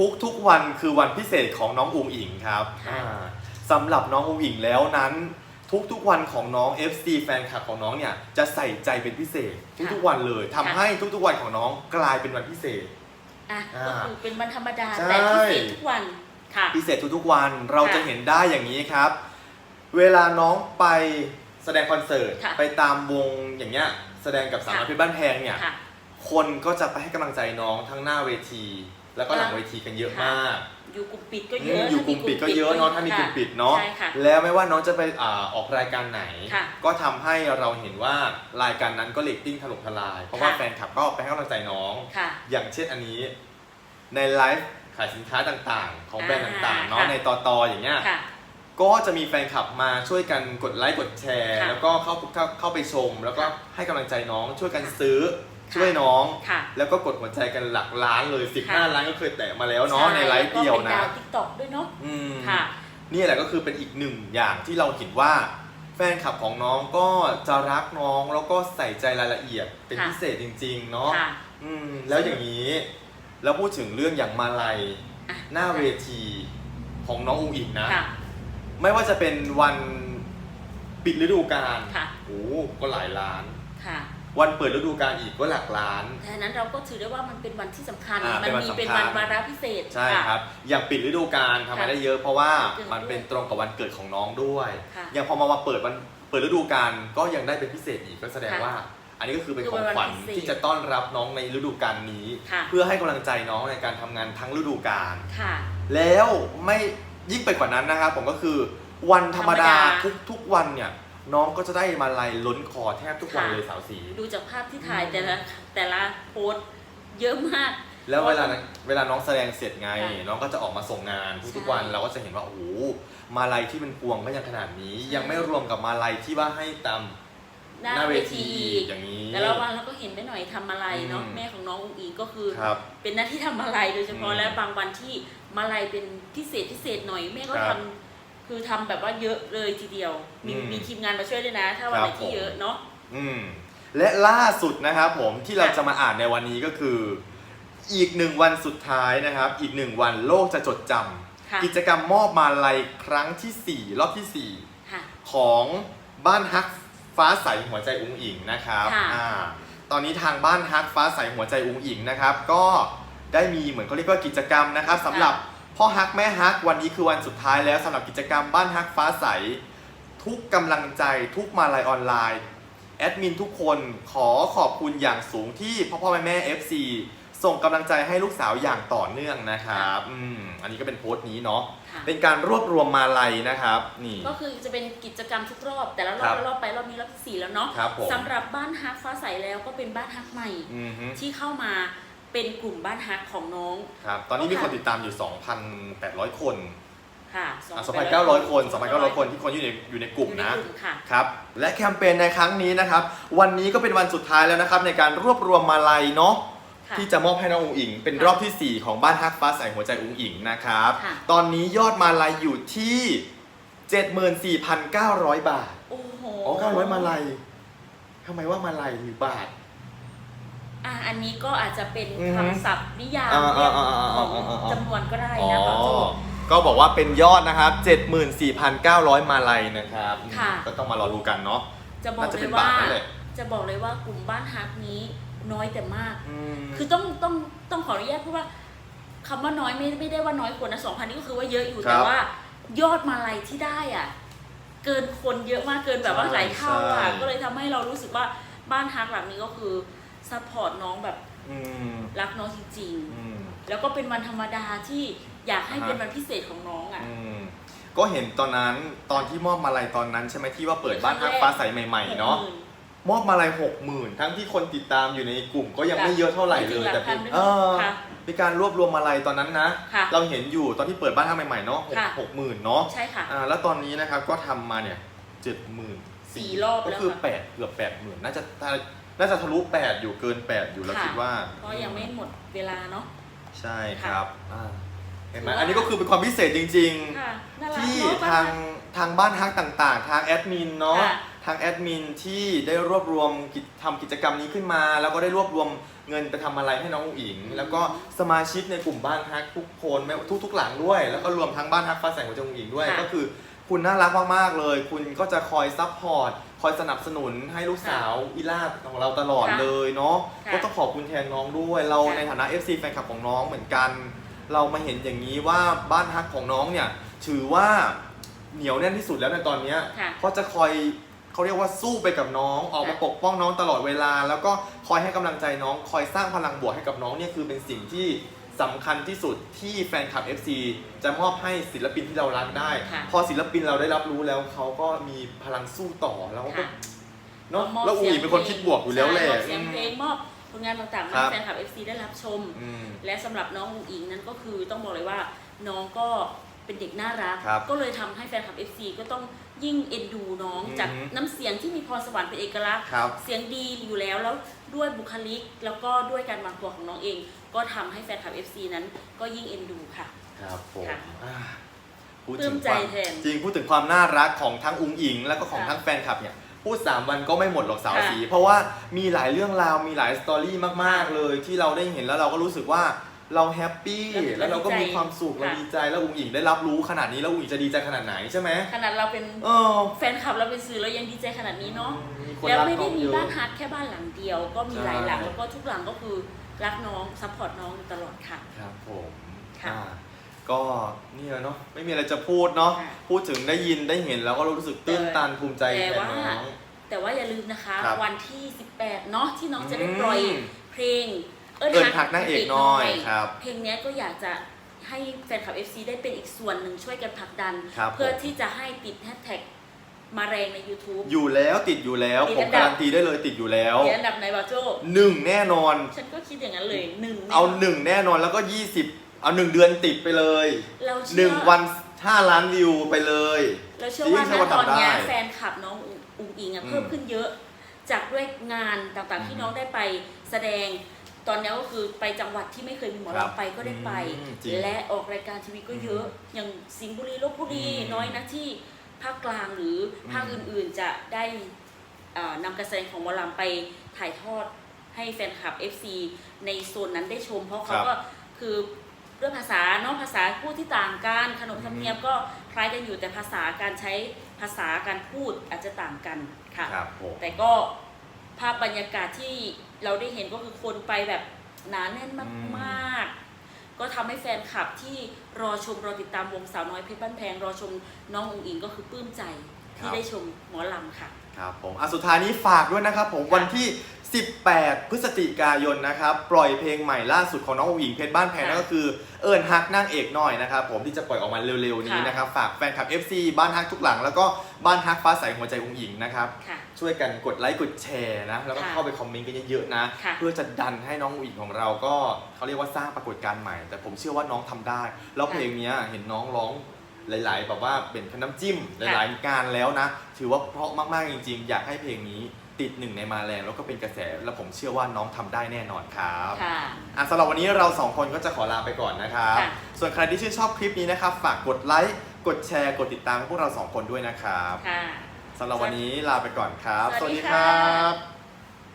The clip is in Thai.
ทุกทุกๆวันคือวันพิเศษของน้องอุงอิงครับค่ะอ่าสำหรับน้องอุงอิงแล้วนั้น ทุกๆวันของน้อง FC แฟนคลับของน้องเนี่ยจะใส่ใจเป็นพิเศษ ทุกๆวันเลยทำให้ทุกๆวันของน้องกลายเป็นวันพิเศษ อะอ่าก็คือเป็นวันธรรมดาใช่แต่พิเศษทุกวันค่ะ พิเศษทุกๆวันเราจะเห็นได้อย่างนี้ครับ เวลาน้องไปแสดงคอนเสิร์ตค่ะไปตามวงอย่างเงี้ยแสดงกับสาวน้อยค่ะเพชรบ้านแพงเนี่ย ค่ะ คนก็จะไปให้กำลังใจน้องทั้งหน้าเวที แล้วก็หลังเวทีกันเยอะมากอยู่กลุ่มปิดก็อืเยมอะอยู่กลุ่มปิดก็เยอะเนาะถ้ามีกลุ่มปิดเนาะใช่ค่ะแล้วไม่ว่าน้องจะไปอาออกรายการไหนค่ะก็ทำให้เราเห็นว่ารายการนั้นก็เรตติ้งถล่มทลาย เพราะว่าค่ะแฟนคลับก็ไปให้กำลังใจน้องค่ะอย่างเช่นอันนี้ในไลฟ์ขายสินค้าต่างๆ ของแบรนด์อ่าต่างๆเนาะค่ะในต่อตออย่างเงี้ยค่ะก็จะมีแฟนคลับมาช่วยกันกดไลค์กดแชร์ค่ะแล้วก็เข้าเข้าเข้าไปชม แล้วก็ค่ะให้กำลังใจน้องช่วยกันซื้อค่ะ ช่วยน้อง ค่ะ แล้วก็กดหัวใจกันหลักล้านเลยค่ะ15ล้านก็เคยแตะมาแล้วเนาะในไลฟ์เดียวนะก็เป็นดาวทิกตอกด้วยเนาะอืม ค่ะ นี่แหละก็คือเป็นอีกหนึ่งอย่างที่เราเห็นว่า แฟนคลับของน้องก็จะรักน้องแล้วก็ใส่ใจรายละเอียดเป็นค่ะ พิเศษจริง ๆ เนาะค่ะ อืมแล้วอย่างนี้แล้วพูดถึงเรื่องอย่างมาลัยอะ หน้าเวทีของน้องอุงอิงนะ ค่ะ ไม่ว่าจะเป็นวันปิดฤดูกาลค่ะ โอ้ก็หลายล้าน ค่ะ วันเปิดฤดูกาลอีกก็หลักล้าน ดังนั้นเราก็ถือได้ว่ามันเป็นวันที่สำคัญ อ่ามัเป็นวันมีสำคัญเป็นวันวาระพิเศษ ใช่ะครับ อย่างปิดฤดูกาลทำมาค่ะได้เยอะเพราะว่าเกิดมันเป็นตรงกับวันเกิดของน้องด้วย ค่ะอย่างพอมามาเปิดวันเปิดฤดูกาลก็ยังได้เป็นพิเศษอีกก็แสดงค่ะว่า อันนี้ก็คือเป็นคือของเป็นขวัญวันพิเศษที่จะต้อนรับน้องในฤดูกาลนี้ ค่ะ เพื่อให้กำลังใจน้องในการทำงานทั้งฤดูกาล ค่ะ แล้วไม่ยิ่งไปกว่านั้นนะครับผมก็คือวันธรรมดาธรรมดาทุกทุกวันเนี่ย น้องก็จะได้มาลัยล้นคอแทบทุกวันค่ะเลยสาวสี ดูจากภาพที่ถ่ายอืมแต่ละแต่ละโพสต์เยอะมาก แล้วเวลานั้นเวลาน้องแสดงเสร็จไง ค่ะน้องก็จะออกมาส่งงานทุกใช่ๆวันเราก็จะเห็นว่าโอ้โหมาลัยที่เป็นพวงก็ยังขนาดนี้ ใช่ ยังไม่รวมกับมาลัยที่ว่าให้ตามหน้าหน้าเวเวทีทีอีกอย่างนี้ แต่ละวันเราก็เห็นได้หน่อยทำอะไรเนาะอืม แม่ของน้องอุ้งอิงก็คือ ครับ เป็นหน้าที่ทำอะไรโดยเฉพาะอืมและบางวันที่มาลัยเป็นพิเศษพิเศษหน่อยแม่ก็คทำรับ คือทำแบบว่าเยอะเลยทีเดียว มีอืมมีทีมงานมาช่วยด้วยนะ ถ้าวันไหนครับที่ผมเยอะเนาะ อืมและล่าสุดนะครับผมที่เราค่ะจะมาอ่านในวันนี้ก็คือ อีกหนึ่งวันสุดท้ายนะครับ อีกหนึ่งวันโลกจะจดจำค่ะกิจกรรมมอบมาลัยครั้งทีสี่4 รอบทีสี่ ค่ะ 4 ของบ้านฮักฟ้าใสหัวใจอุ้งอิงนะครับค่ะอ่าตอนนี้ทางบ้านฮักฟ้าใสหัวใจอุ้งอิงนะครับ ก็ได้มีเหมือนเขาเรียกว่ากิจกรรมนะครับสำหรับ พ่อฮักแม่ฮักวันนี้คือวันสุดท้ายแล้วสำหรับกิจกรรมบ้านฮักฟ้าใส ทุกกำลังใจทุกมาลัยออนไลน์แอดมินทุกคนขอขอบคุณอย่างสูงที่พ่อพ่อแม่แม่ FC ส่งกำลังใจให้ลูกสาวอย่างต่อเนื่องนะครับอืมอันนี้ก็เป็นโพสต์นี้เนาะค่ะเป็นการรวบรวมมาลัยนะครับนี่ ก็คือจะเป็นกิจกรรมทุกรอบ แต่ละรครัอบบรอบไปรอบนี้รอบที่สี่แล้วเนาะครับผมสำหรับบ้านฮักฟ้าใสแล้วก็เป็นบ้านฮักใหม่ อือฮึ ที่เข้ามา เป็นกลุ่มบ้านฮักของน้อง ครับ ตอนนี้มีค่ะคนติดตามอยู่ 2,800 คนค่ะอะ2,900 คน 2,900 คนที่คนอยู่ในอยู่ในกลุ่มอยู่ในนะกลุ่มค่ะ ครับ และแคมเปญในครั้งนี้นะครับ วันนี้ก็เป็นวันสุดท้ายแล้วนะครับ ในการรวบรวมมาลัยเนาะ ค่ะ ที่จะมอบให้น้องอุ๋งอิง เป็นค่ะรอบทีสี่ 4 ของบ้านฮักฟ้าใสหัวใจอุ๋งอิงนะครับ ค่ะ ตอนนี้ยอดมาลัยอยู่ที่ 74,900 บาทโอ้โหอ๋อ900 มาลัยทำไมว่ามาลัยหรือบาท อะอันนี้ก็อาจจะเป็นอือฮึคำศัพท์นิยามอ่าเรียกอ่าอ่าขอ่าองอ่าอ่าจำนวนก็ได้อ๋อ นะบางโจ ก็บอกว่าเป็นยอดนะครับ 74,900 มาลัยนะครับ ค่ะ ก็ต้องมารอดูกันเนาะ จะบอกน่าจะเลเป็นยว่า บาทนั่นแหละ จะบอกเลยว่ากลุ่มบ้านฮักนี้น้อยแต่มากอืมคือต้องต้องต้องขออนุญาตเพราะว่าคำว่าน้อยไม่ไม่ได้ว่าน้อยคนนะสองพันนี่ก็คือว่าเยอะอยู่ครับแต่ว่า ยอดมาลัยที่ได้อะ เกินคนเยอะมากเกินแบบว่าใช่หลายเท่าอะใช่ ก็เลยทำให้เรารู้สึกว่าบ้านฮักหลังนี้ก็คือ ซัพพอร์ตน้องแบบอืมรักน้องจริงอืม ๆ แล้วก็เป็นวันธรรมดาที่อยากให้อ่าฮะ เป็นวันพิเศษของน้องอะ อืมก็เห็นตอนนั้นตอนที่มอบมาลัยตอนนั้นใช่ไหมที่ว่าเปิดบ้านฮักฟ้าใสใหม่ๆเนาะหกหมื่ มอบมาลัยหกหมื่นทั้งที่คนติดตามอยู่ในกลุ่มก็ยังไม่เยอะเท่าไหร่เลยไม่ถึงหลักแต่เป็นพันด้วยเออค่ะมีการรวบรวมมาลัยตอนนั้นนะ ค่ะเราเห็นอยู่ตอนที่เปิดบ้านฮักใหม่ๆเนาะหกค่ะ หกหมื่นเนาะใช่ค่ะ อ่าแล้วตอนนี้นะครับก็ทำมาเนี่ยเจ็ดหมื่นสี่รอบก็แล้วคือค่ะ แปดเกือบแปดหมื่นน่าจะ น่าจะทะลุแปดอยู่เกินแปดอยู่แล้วค่ะ คิดว่าเพราะยังไม่หมดเวลาเนาะ ใช่ครับอ่าเห็นไหมถือว่า อันนี้ก็คือเป็นความพิเศษจริงค่ะน่าๆรักที่เนอะทางทางบ้านฮักต่างๆ ทางแอดมินเนาะค่ะทางแอดมินที่ได้รวบรวมกิจทำกิจกรรมนี้ขึ้นมา แล้วก็ได้รวบรวมเงินไปทำอะไรให้น้องอุ๋งอิง แล้วก็สมาชิกในกลุ่มบ้านฮักทุกคนไม่ทุกทุกๆหลังด้วย แล้วก็รวมทั้งบ้านฮักฟ้าแสงหัวใจอุ๋งอิงด้วย ค่ะก็คือคุณน่ารักมากๆเลย คุณก็จะคอยซัพพอร์ต คอยสนับสนุนให้ลูกสาวอีลาดของเราตลอดค่ะเลยเนาะค่ะก็ต้องขอบคุณแทนน้องด้วย เราค่ะ ในฐานะ FC แฟนคลับของน้องเหมือนกัน เรามาเห็นอย่างนี้ว่าบ้านฮักของน้องเนี่ยถือว่าเหนียวแน่นที่สุดแล้วในตอนเนี้ย ค่ะเพราะจะคอยเขาเรียกว่าสู้ไปกับน้องออกมาค่ะปกป้องน้องตลอดเวลา แล้วก็คอยให้กำลังใจน้อง คอยสร้างพลังบวกให้กับน้องเนี่ยคือเป็นสิ่งที่ สำคัญที่สุดที่แฟนคลับ FC จะมอบให้ศิลปินที่เรารักได้ ค่ะพอศิลปินเราได้รับรู้แล้วเขาก็มีพลังสู้ต่อแล้วก็ค่ะ เนาะมอบแล้วอูอีเป็นคนคิดบวกอยู่แล้วแหละ ใช่มอบเสียงเพลงมอบผลงานต่างๆครัให้บ แฟนคลับ FC ได้รับชม อืม และสำหรับน้องอุ๋งอิงนั้นก็คือต้องบอกเลยว่าน้องก็เป็นเด็กน่ารัก ครับก็เลยทำให้แฟนคลับ FC ก็ต้องยิ่งเอ็นดูน้องอืมจากน้ำเสียงที่มีพรสวรรค์เป็นเอกลักษณ์ ครับเสียงดีอยู่แล้วแล้ว ด้วยบุคลิกแล้วก็ด้วยการวางตัวของน้องเอง ก็ทำให้แฟนคลับ FC นั้นก็ยิ่งเอ็นดูค่ะ ครับผมค่ะอ่าพูดปลื้ถึงมใจความแทนจริงพูดถึงความน่ารักของทั้งอุงอิง แล้วก็ของค่ะทั้งแฟนคลับเนี่ยพูด3วันก็ไม่หมดหรอกสาวค่ะสี เพราะว่ามีหลายเรื่องราวมีหลายสตอรี่มากๆเลย ที่เราได้เห็นแล้วเราก็รู้สึกว่า เราแฮปปี้เราแล้วเราก็ดีใจมีความสุขเราค่ะดีใจแล้วอุงอิงได้รับรู้ขนาดนี้แล้วอุงอิงจะดีใจขนาดไหนใช่ไหมขนาดเราเป็นเออแฟนคลับเราเป็นสื่อเรายังดีใจขนาดนี้เนาะมีคนแล้วรักไม่น้ได้องมีเยอะบ้านฮัทแค่บ้านหลังเดียว ก็มีใช่หลายหลังแล้วก็ทุกหลังก็คือรักน้องซัพพอร์ตน้องอยู่ตลอดค่ะครับผมค่ะอ่าก็นี่แหละเนาะไม่มีอะไรจะพูดเนาะค่ะพูดถึงได้ยินได้เห็นแล้วก็รู้สึกตื้นตันภูมิใจแต่แทนว่าน้องแต่ว่าอย่าลืมนะคะครับวันที่ 18 เนาะที่น้องจะได้ปล่อยอืมเพลง เอิญหักนางเอกน้อยครับ เพลงเนี้ยก็อยากจะให้แฟนคลับ FC ได้เป็นอีกส่วนหนึ่งช่วยกันผลักดัน ครับเพื่อผมที่จะให้ติดแฮชแท็กมาแรงใน YouTube อยู่แล้วติดอยู่แล้วติดผมอันดับ การันตีได้เลยติดอยู่แล้วเดี๋ยวอันดับไหนบาโจหนึ่งแน่นอน ฉันก็คิดอย่างนั้นเลยหนึ่งแน่เอาหนึ่งแน่นอนแล้วก็ 20 เอาหนึ่งเดือนติดไปเลยเราหเชื่นึ่องวันห้าล้านวิวไปเลย เราเชื่อว่าจริงณๆว่าตอนเนี้ยทำได้แฟนคลับน้องอุอุ๋งอิงอะอืม เพิ่มขึ้นเยอะ จากด้วยงานต่างๆที่อืมน้องได้ไปแสดง ตอนนี้ก็คือไปจังหวัดที่ไม่เคยมีหมอครับลำไปก็ได้ไป อืมจริงและออกรายการทีวีก็เยอะ อย่างสิงห์บุรีลบบุรีอืมน้อยนะที่ภาคกลางหรือภาคอืม อื่นๆจะได้อ่านำการแสดงของหมอลำไปถ่ายทอดให้แฟนคลับ FC ในโซนนั้นได้ชม เพราะเขาก็คือด้วยภาษาเนาะภาษาพูดที่ต่างกันขนบธรรมเนียมก็คล้ายกันอยู่แต่ภาษาการใช้ภาษาการพูดอาจจะต่างกันค่ะ ครับผม แต่ก็ ภาพบรรยากาศที่เราได้เห็นก็คือคนไปแบบหนาแน่นมากๆ ก็ทำให้แฟนคลับที่รอชมรอติดตามวงสาวน้อยเพชรบ้านแพงรอชมน้องอุ๋งอิงก็คือปลื้มใจที่ได้ชมหมอลำค่ะ ครับผมอะสุดท้ายนี้ฝากด้วยนะครับผมวันที่ 18 พฤศจิกายนนะครับ ปล่อยเพลงใหม่ล่าสุดของน้องอุ๋งอิงเพชรบ้านแพงค่ะนั่นก็คือเอิญฮักนางเอกหน่อยนะครับ ผมที่จะปล่อยออกมาเร็วๆนี้ค่ะนะครับ ฝากแฟนคลับ FC บ้านฮักทุกหลัง แล้วก็บ้านฮักฟ้าใสหัวใจอุ๋งอิงนะครับ ค่ะ ช่วยกันกดไลค์กดแชร์นะ แล้วก็ค่ะเข้าไปคอมเมนต์กันเยอะๆนะ ค่ะ เพื่อจะดันให้น้องอุ๋งอิงของเราก็เขาเรียกว่าสร้างปรากฏการณ์ใหม่ แต่ผมเชื่อว่าน้องทำได้ แล้วเพลงเนี้ยเห็นน้องร้องหลาย ๆ แบบว่าเป็นน้ำจิ้มหลายๆงานแล้วนะ ถือว่าเพราะมากๆจริง ๆ อยากให้เพลงนี้ ติดหนึ่งในมาแรงแล้วก็เป็นกระแส แล้วผมเชื่อว่าน้องทำได้แน่นอนครับค่ะ อะสำหรับวันนี้เราสองคนก็จะขอลาไปก่อนนะครับ ค่ะ ส่วนใครที่ชื่นชอบคลิปนี้นะครับ ฝากกดไลค์กดแชร์กดติดตามให้พวกเราสองคนด้วยนะครับค่ะ สำหรับวันนี้ลาไปก่อนครับ สวัสดีค่ะครับ